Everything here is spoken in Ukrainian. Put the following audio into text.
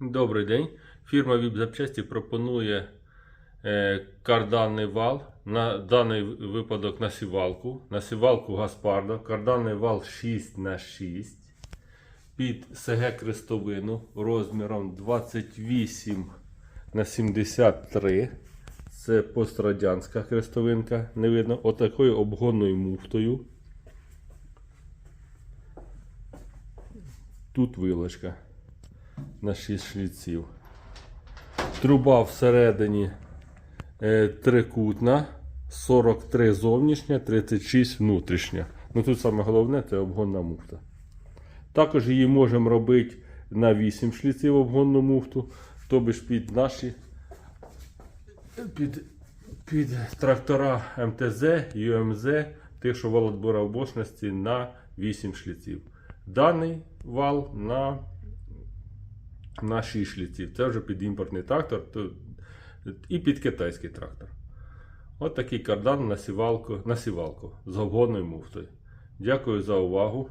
Добрий день. Фірма ВІП запчасті пропонує е, карданний вал. На даний випадок на сівалку. На сівалку Гаспардо. Карданний вал 6 х 6 під СГ крестовину розміром 28 на 73. Це пострадянська крестовинка. Не видно. Отакою обгонною муфтою. Тут вилочка на 6 шліців. Труба всередині е, трикутна, 43 зовнішня, 36 внутрішня. Ну тут саме головне це обгонна муфта. Також її можемо робити на 8 шліців обгонну муфту, тобі ж під наші під, під трактора МТЗ, ЮМЗ, тих, що вал відбора бочності на 8 шліців. Даний вал на на 6 шліців. Це вже під імпортний трактор то- і під китайський трактор. От такий кардан на сівалку, на сівалку з обгонною муфтою. Дякую за увагу.